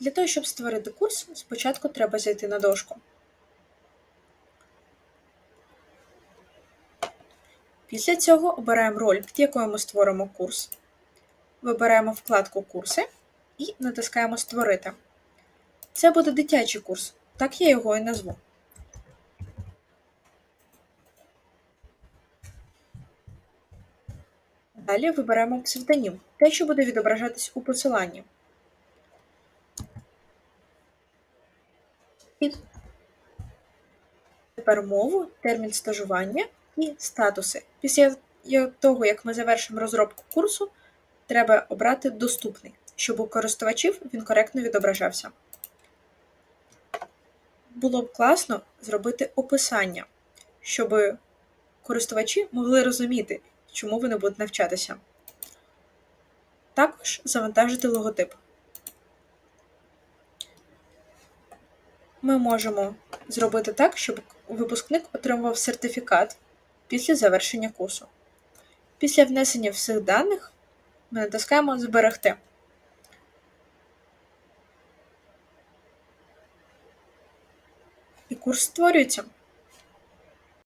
Для того, щоб створити курс, спочатку треба зайти на дошку. Після цього обираємо роль, під якою ми створимо курс. Вибираємо вкладку Курси і натискаємо Створити. Це буде дитячий курс, так я його і назву. Далі виберемо псевдонім, те, що буде відображатись у посиланні. Тепер мову, термін стажування і статуси. Після того, як ми завершимо розробку курсу, треба обрати Доступний, щоб у користувачів він коректно відображався. Було б класно зробити описання, щоб користувачі могли розуміти, чому вони будуть навчатися. Також завантажити логотип. Ми можемо зробити так, щоб випускник отримував сертифікат після завершення курсу. Після внесення всіх даних ми натискаємо Зберегти. І курс створюється.